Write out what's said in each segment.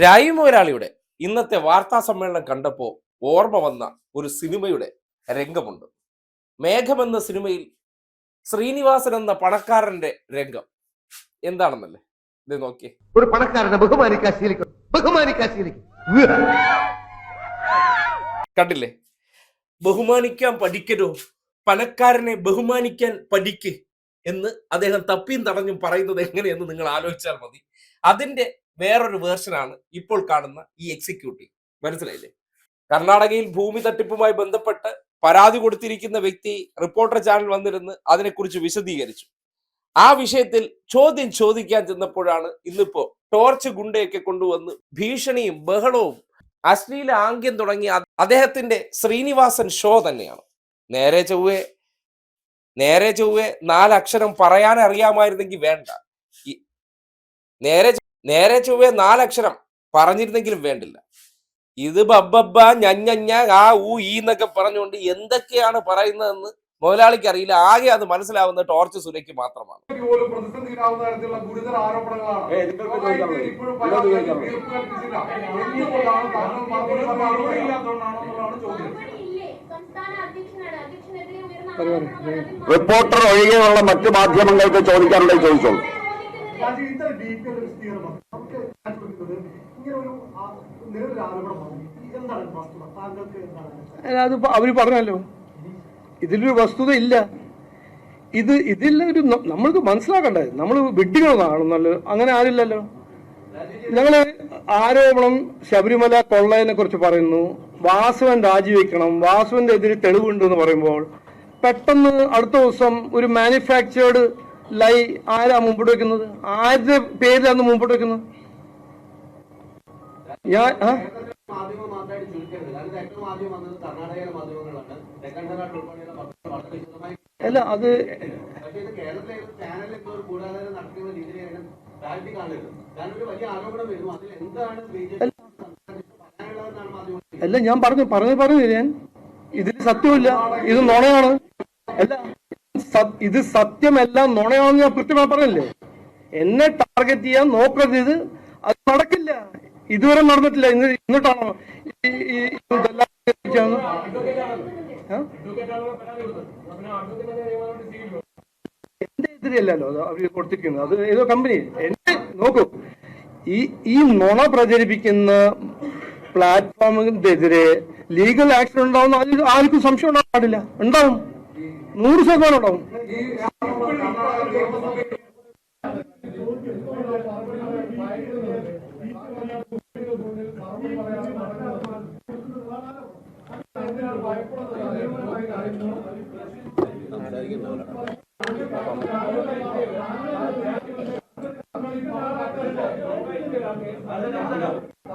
രായി മുതലാളിയുടെ ഇന്നത്തെ വാർത്താ സമ്മേളനം കണ്ടപ്പോൾ ഓർമ്മ വന്ന ഒരു സിനിമയുടെ രംഗമുണ്ട്. മേഘം എന്ന സിനിമയിൽ ശ്രീനിവാസൻ എന്ന പണക്കാരന്റെ രംഗം എന്താണെന്നല്ലേ? ഇത് നോക്കിയേ. ഒരു പണക്കാരനെ ബഹുമാനിക്കാൻ ശീലിക്കും ബഹുമാനിക്കാൻ ശീലിക്കും കണ്ടില്ലേ? ബഹുമാനിക്കാൻ പഠിക്കരോ? പണക്കാരനെ ബഹുമാനിക്കാൻ പഠിക്ക്. എന്ന് അദ്ദേഹം തപ്പിയും തടഞ്ഞും പറയുന്നത് എങ്ങനെയെന്ന് നിങ്ങൾ ആലോചിച്ചാൽ മതി. അതിന്റെ വേറൊരു വേർഷനാണ് ഇപ്പോൾ കാണുന്ന ഈ എക്സിക്യൂട്ടീവ് മനസ്സിലായില്ലേ? കർണാടകയിൽ ഭൂമി തട്ടിപ്പുമായി ബന്ധപ്പെട്ട് പരാതി കൊടുത്തിരിക്കുന്ന വ്യക്തി റിപ്പോർട്ടർ ചാനൽ വന്നിരുന്ന് അതിനെക്കുറിച്ച് വിശദീകരിച്ചു. ആ വിഷയത്തിൽ ചോദ്യം ചോദിക്കാൻ ചെന്നപ്പോഴാണ് ഇന്നിപ്പോ ടോർച്ച് ഗുണ്ടയൊക്കെ കൊണ്ടുവന്ന് ഭീഷണിയും ബഹളവും അശ്ലീല ആംഗ്യം തുടങ്ങിയ അദ്ദേഹത്തിന്റെ ശ്രീനിവാസൻ ഷോ തന്നെയാണ്. നേരെ ചൊവ്വെ നേരെ ചൊവ്വെ നാലക്ഷരം പറയാൻ അറിയാമായിരുന്നെങ്കിൽ വേണ്ട നേരെ നേരെ ചൊവ്വെ നാലക്ഷരം പറഞ്ഞിരുന്നെങ്കിലും വേണ്ടില്ല. ഇത് ബബ്ബബ്ബ ഞഞ്ഞ ആ ഊ ഈ എന്നൊക്കെ പറഞ്ഞുകൊണ്ട് എന്തൊക്കെയാണ് പറയുന്നതെന്ന് മുതലാളിക്ക് അറിയില്ല. ആകെ അത് മനസ്സിലാവുന്ന ടോർച്ച് സുരയ്ക്ക് മാത്രമാണ്. ഇപ്പോഴും റിപ്പോർട്ടർ ഒഴികെയുള്ള മറ്റു മാധ്യമങ്ങൾക്ക് ചോദിക്കാനുണ്ടെങ്കിൽ ചോദിച്ചോളൂ രാജീവ് ഇത്ര ഡീറ്റെയിൽ വിശദീകരണം നമുക്ക് ഞാൻ ചോദിക്കുന്നത് ഇങ്ങനെ ഒരു ആ- നിലവിലൊരു എന്താണ് വസ്തുത? താങ്കൾക്ക് എന്താണ് അത് അവർ പറഞ്ഞല്ലോ. ഇതിലൊരു വസ്തുത ഇല്ല. ഇത് ഇതിൽ ഒരു ന- നമ്മൾക്ക് മനസ്സിലാക്കണ്ടേ. നമ്മൾ വിഡ്ഢികളാണെന്നല്ലോ അങ്ങനെ ആരില്ലല്ലോ. ഞങ്ങൾ ആരോപണം ശബരിമല കൊള്ളയെ കുറിച്ച് പറയുന്നു. വാസവൻ രാജിവെക്കണം. വാസുവിന്റെ എതിരെ തെളിവുണ്ട് എന്ന് പറയുമ്പോൾ പെട്ടെന്ന് അടുത്ത ദിവസം ഒരു മാനുഫാക്ചേർഡ് ലൈ ആരാ മുമ്പോട്ട് വെക്കുന്നത്? ആരുടെ പേരിലാണ് മുമ്പോട്ട് വെക്കുന്നത്? ഞാൻ അല്ല വിശദമായി അല്ല അത് അല്ല ഞാൻ പറഞ്ഞു പറഞ്ഞു പറഞ്ഞു ഞാൻ ഇതിൽ സത്യമില്ല ഇത് നുണയാണ്. അല്ല ഇത് സത്യമല്ല നുണയാണെന്ന് ഞാൻ കൃത്യമായി പറഞ്ഞില്ലേ? എന്നെ ടാർഗറ്റ് ചെയ്യാൻ നോക്കരുത് ഇത്. അത് നടക്കില്ല. ഇതുവരെ നടന്നിട്ടില്ല. ഇന്ന് ഇന്നിട്ടാണോ? എന്റെ എതിരെയല്ലോ അവർ കൊടുത്തിരിക്കുന്നത്. അത് ഏതോ കമ്പനി എന്റെ നോക്കൂ. ഈ ഈ നുണ പ്രചരിപ്പിക്കുന്ന പ്ലാറ്റ്ഫോമിനെതിരെ ലീഗൽ ആക്ഷൻ ഉണ്ടാവും അതിൽ ആർക്കും സംശയം ഉണ്ടാകാൻ പാടില്ല. ഉണ്ടാവും. നൂറ് ശതമാനം ഉണ്ടാവും.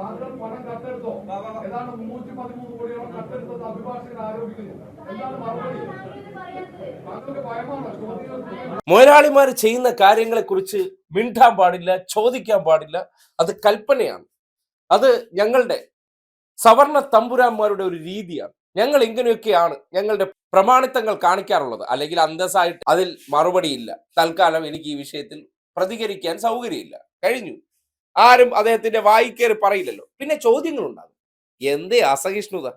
കത്തെടുത്തോ ഏതാണ്ട് മുന്നൂറ്റി പതിമൂന്ന് കോടിയോളം കട്ടെടുത്തത് അഭിഭാഷകൻ ആരോപിക്കുന്നു. എന്താണ് മറുപടി? മുതലാളിമാർ ചെയ്യുന്ന കാര്യങ്ങളെക്കുറിച്ച് മിണ്ടാൻ പാടില്ല ചോദിക്കാൻ പാടില്ല. അത് കൽപ്പനയാണ്. അത് ഞങ്ങളുടെ സവർണ തമ്പുരാന്മാരുടെ ഒരു രീതിയാണ്. ഞങ്ങൾ ഇങ്ങനെയൊക്കെയാണ് ഞങ്ങളുടെ പ്രമാണിത്തങ്ങൾ കാണിക്കാറുള്ളത്. അല്ലെങ്കിൽ അന്തസ്സായിട്ട് അതിൽ മറുപടിയില്ല. തൽക്കാലം എനിക്ക് ഈ വിഷയത്തിൽ പ്രതികരിക്കാൻ സൗകര്യമില്ല. കഴിഞ്ഞു. ആരും അദ്ദേഹത്തിന്റെ വായിക്കേറി പറയില്ലല്ലോ. പിന്നെ ചോദ്യങ്ങളുണ്ടാകും. എന്തേ അസഹിഷ്ണുത?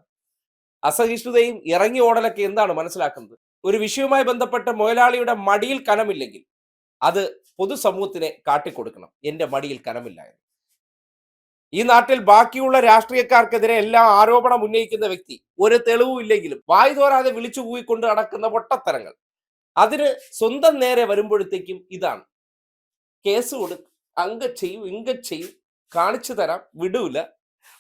അസഹിഷ്ണുതയും ഇറങ്ങി ഓടലൊക്കെ എന്താണ് മനസ്സിലാക്കുന്നത്? ഒരു വിഷയവുമായി ബന്ധപ്പെട്ട മുതലാളിയുടെ മടിയിൽ കനമില്ലെങ്കിൽ അത് പൊതുസമൂഹത്തിനെ കാട്ടിക്കൊടുക്കണം. എന്റെ മടിയിൽ കനമില്ല എന്ന്. ഈ നാട്ടിൽ ബാക്കിയുള്ള രാഷ്ട്രീയക്കാർക്കെതിരെ എല്ലാ ആരോപണം ഉന്നയിക്കുന്ന വ്യക്തി ഒരു തെളിവും ഇല്ലെങ്കിലും വായു തോരാതെ വിളിച്ചു കൂയിക്കൊണ്ട് നടക്കുന്ന പൊട്ടത്തരങ്ങൾ. അതിന് സ്വന്തം നേരെ വരുമ്പോഴത്തേക്കും ഇതാണ്. കേസ് കൊടുക്കും അങ്ക ചെയ്യും ഇങ്ക ചെയ്യും കാണിച്ചു തരാം വിടൂല.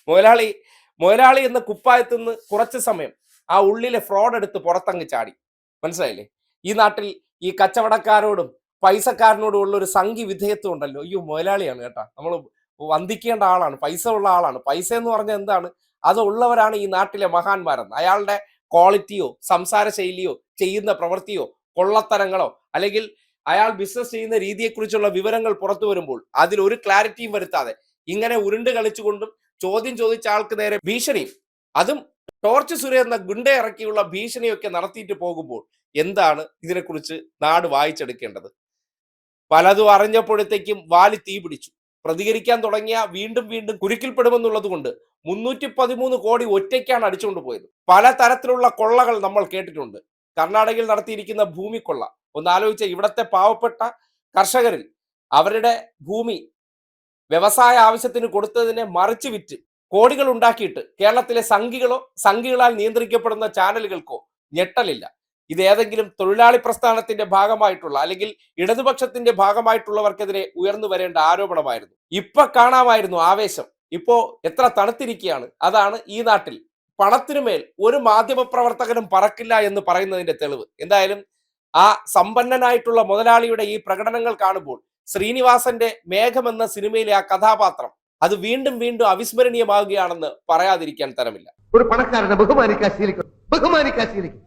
മുതലാളി മുതലാളി എന്ന കുപ്പായത്തു നിന്ന് കുറച്ച് സമയം ആ ഉള്ളിലെ ഫ്രോഡ് എടുത്ത് പുറത്തങ്ങ് ചാടി. മനസ്സിലായില്ലേ? ഈ നാട്ടിൽ ഈ കച്ചവടക്കാരോടും പൈസക്കാരനോടും ഉള്ള ഒരു സംഘി വിധേയത്വം ഉണ്ടല്ലോ. അയ്യോ മുതലാളിയാണ് കേട്ടാ. നമ്മൾ വന്ദിക്കേണ്ട ആളാണ്. പൈസ ഉള്ള ആളാണ്. പൈസ എന്ന് പറഞ്ഞാൽ എന്താണ്? അത് ഉള്ളവരാണ് ഈ നാട്ടിലെ മഹാന്മാരെന്ന്. അയാളുടെ ക്വാളിറ്റിയോ സംസാര ശൈലിയോ ചെയ്യുന്ന പ്രവൃത്തിയോ കൊള്ളത്തരങ്ങളോ അല്ലെങ്കിൽ അയാൾ ബിസിനസ് ചെയ്യുന്ന രീതിയെക്കുറിച്ചുള്ള വിവരങ്ങൾ പുറത്തു വരുമ്പോൾ അതിൽ ഒരു ക്ലാരിറ്റിയും വരുത്താതെ ഇങ്ങനെ ഉരുണ്ട് കളിച്ചുകൊണ്ടും ചോദ്യം ചോദിച്ച ആൾക്ക് നേരെ ഭീഷണിയും. അതും ടോർച്ച് സുര എന്ന ഗുണ്ട ഇറക്കിയുള്ള ഭീഷണിയൊക്കെ നടത്തിയിട്ട് പോകുമ്പോൾ എന്താണ് ഇതിനെക്കുറിച്ച് നാട് വായിച്ചെടുക്കേണ്ടത്? പലതും അറിഞ്ഞപ്പോഴത്തേക്കും വാലി തീ പിടിച്ചു. പ്രതികരിക്കാൻ തുടങ്ങിയ വീണ്ടും വീണ്ടും കുരുക്കിൽപ്പെടുമെന്നുള്ളത് കൊണ്ട് മുന്നൂറ്റി പതിമൂന്ന് കോടി ഒറ്റയ്ക്കാണ് അടിച്ചുകൊണ്ട് പോയത്. പല തരത്തിലുള്ള കൊള്ളകൾ നമ്മൾ കേട്ടിട്ടുണ്ട്. കർണാടകയിൽ നടത്തിയിരിക്കുന്ന ഭൂമിക്കൊള്ള. ഒന്ന് ആലോചിച്ച ഇവിടത്തെ പാവപ്പെട്ട കർഷകരിൽ അവരുടെ ഭൂമി വ്യവസായ ആവശ്യത്തിന് കൊടുത്തതിനെ മറിച്ച് വിറ്റ് കോടികൾ ഉണ്ടാക്കിയിട്ട് കേരളത്തിലെ സംഘികളോ സംഘികളാൽ നിയന്ത്രിക്കപ്പെടുന്ന ചാനലുകൾക്കോ ഞെട്ടലില്ല. ഇത് ഏതെങ്കിലും തൊഴിലാളി പ്രസ്ഥാനത്തിന്റെ ഭാഗമായിട്ടുള്ള അല്ലെങ്കിൽ ഇടതുപക്ഷത്തിന്റെ ഭാഗമായിട്ടുള്ളവർക്കെതിരെ ഉയർന്നു വരേണ്ട ആരോപണമായിരുന്നു. ഇപ്പൊ കാണാമായിരുന്നു ആവേശം. ഇപ്പോ എത്ര തണുത്തിരിക്കുകയാണ്. അതാണ് ഈ നാട്ടിൽ പണത്തിനുമേൽ ഒരു മാധ്യമ പ്രവർത്തകനും പറക്കില്ല എന്ന് പറയുന്നതിന്റെ തെളിവ്. എന്തായാലും ആ സമ്പന്നനായിട്ടുള്ള മുതലാളിയുടെ ഈ പ്രകടനങ്ങൾ കാണുമ്പോൾ ശ്രീനിവാസന്റെ മേഘം എന്ന സിനിമയിലെ ആ കഥാപാത്രം അത് വീണ്ടും വീണ്ടും അവിസ്മരണീയമാകുകയാണെന്ന് പറയാതിരിക്കാൻ തരമില്ല. ഒരു പണക്കാരനെ ബഹുമാനിക്കാൻ ശീലിക്കും. ബഹുമാനിക്കാൻ ശീലിക്കും.